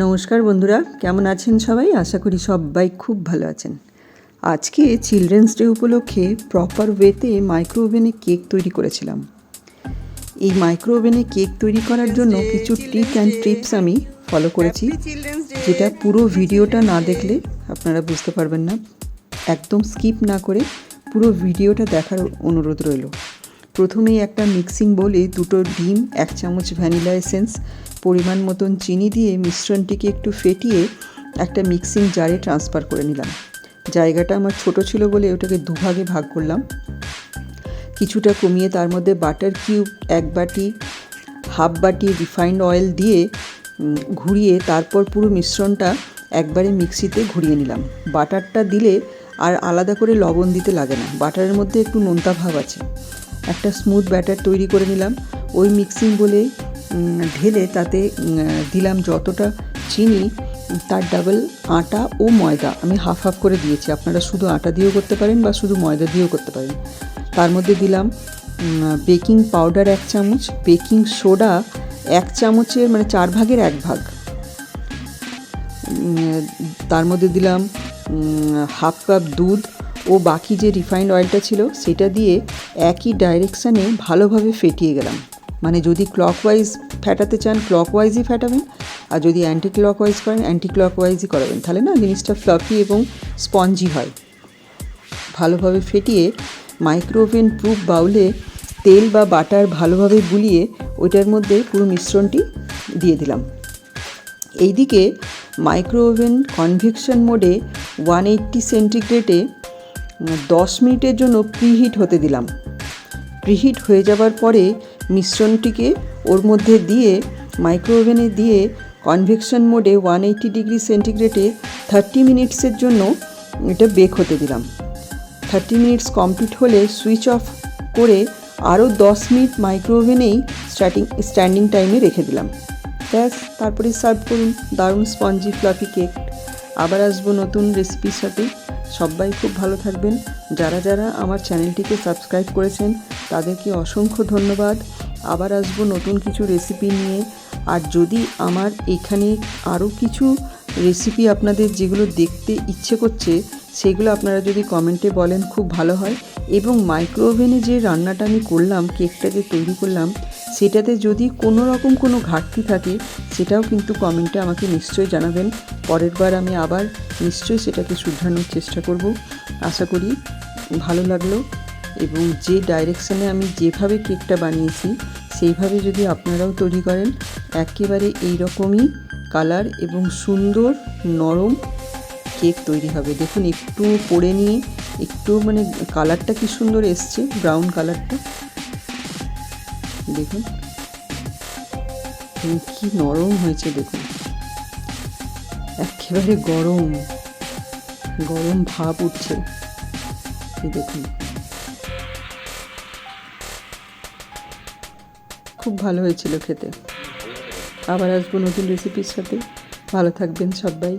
নমস্কার বন্ধুরা কেমন আছেন সবাই? আশা করি সবাই খুব ভালো আছেন। আজকে চিলড্রেন্স ডে উপলক্ষে প্রপার ওয়েতে মাইক্রো ওভেনে কেক তৈরি করেছিলাম। এই মাইক্রো ওভেনে কেক তৈরি করার জন্য কিছু টিপ অ্যান্ড ট্রিপস আমি ফলো করেছি যেটা পুরো ভিডিওটা না দেখলে আপনারা বুঝতে পারবেন না। একদম স্কিপ না করে পুরো ভিডিওটা দেখার অনুরোধ রইল। প্রথমেই একটা মিক্সিং বলে দুটো ডিম, এক চামচ ভ্যানিলা এসেন্স, পরিমাণ মতন চিনি দিয়ে মিশ্রণটিকে একটু ফেটিয়ে একটা মিক্সিং জারে ট্রান্সফার করে নিলাম। জায়গাটা আমার ছোট ছিল বলে ওটাকে দুভাগে ভাগ করলাম। কিছুটা কমিয়ে তার মধ্যে বাটার কিউব এক বাটি হাফ বাটি রিফাইন্ড অয়েল দিয়ে ঘুরিয়ে তারপর পুরো মিশ্রণটা একবারে মিক্সিতে ঘুরিয়ে নিলাম। বাটারটা দিলে আর আলাদা করে লবণ দিতে লাগে না। বাটারের মধ্যে একটু নোনতা ভাব আছে। একটা স্মুথ ব্যাটার তৈরি করে নিলাম। ওই মিক্সিং বলে ঢেলে তাতে দিলাম যতটা চিনি, তার ডাবল আটা ও ময়দা। আমি হাফ হাফ করে দিয়েছি। আপনারা শুধু আটা দিয়েও করতে পারেন বা শুধু ময়দা দিয়েও করতে পারেন। তার মধ্যে দিলাম বেকিং পাউডার এক চামচ বেকিং সোডা এক চামচের মানে চার ভাগের এক ভাগ। তার মধ্যে দিলাম হাফ কাপ দুধ ও বাকি যে রিফাইন্ড অয়েলটা ছিল, সেটা দিয়ে একই ডাইরেকশানে ভালোভাবে ফেটিয়ে গেলাম। মানে যদি ক্লকওয়াইজ ফেটাতে চান ক্লকওয়াইজই ফেটাবেন, আর যদি অ্যান্টি ক্লকওয়াইজ করেন অ্যান্টি ক্লকওয়াইজই করাবেন। তাহলে না, জিনিসটা ফ্লাফি এবং স্পঞ্জি হয়। ভালোভাবে ফেটিয়ে মাইক্রোওভেন প্রুফ বাউলে তেল বা বাটার ভালোভাবে গুলিয়ে ওইটার মধ্যে পুরো মিশ্রণটি দিয়ে দিলাম। এইদিকে মাইক্রো ওভেন কনভেকশন মোডে ওয়ান এইট্টি সেন্টিগ্রেডে দশ মিনিটের জন্য প্রিহিট হতে দিলাম। প্রিহিট হয়ে যাবার পরে মিশ্রণটিকে ওর মধ্যে দিয়ে মাইক্রো ওভেনে দিয়ে কনভেকশন মোডে ওয়ান এইট্টি ডিগ্রি সেন্টিগ্রেডে থার্টি মিনিটসের জন্য এটা বেক হতে দিলাম। থার্টি মিনিটস কমপ্লিট হলে সুইচ অফ করে আরও দশ মিনিট মাইক্রো ওভেনেই স্টার্টিং স্ট্যান্ডিং টাইমে রেখে দিলাম। ব্যাস, তারপরে সার্ভ করুন। দারুণ স্পঞ্জি ফ্লাফি কেক আবার আসব নতুন রেসিপির সাথে। সবাই খুব ভালো থাকবেন। যারা যারা আমার চ্যানেলটিকে সাবস্ক্রাইব করেছেন, তাদেরকে অসংখ্য ধন্যবাদ। আবার আসব নতুন কিছু রেসিপি নিয়ে। আর যদি আমার এখানে আরও কিছু রেসিপি আপনাদের যেগুলো দেখতে ইচ্ছে করছে, সেগুলো আপনারা যদি কমেন্টে বলেন, খুব ভালো হয়। এবং মাইক্রো ওভেনে যে রান্নাটা আমি করলাম কেকটা যে তৈরি করলাম সেটাতে যদি কোনো রকম কোনো ঘাটতি থাকে, সেটাও কিন্তু কমেন্টে আমাকে নিশ্চয়ই জানাবেন। পরের বার আমি আবার নিশ্চয়ই সেটাকে শুধরানোর চেষ্টা করব। আশা করি ভালো লাগল এবং যে ডাইরেকশানে আমি যেভাবে কেকটা বানিয়েছি, সেইভাবে যদি আপনারাও তৈরি করেন, একেবারে এই রকমই কালার এবং সুন্দর নরম কেক তৈরি হবে। দেখুন, একটু পরে নিয়ে, একটু মানে কালারটা কি সুন্দর এসছে ব্রাউন কালারটা দেখুন। কি নরম হয়েছে দেখুন। একেবারে গরম গরম ভাব উঠছে। দেখুন। খুব ভালো হয়েছিল খেতে। আবার আসব নতুন রেসিপির সাথে। ভালো থাকবেন সবাই।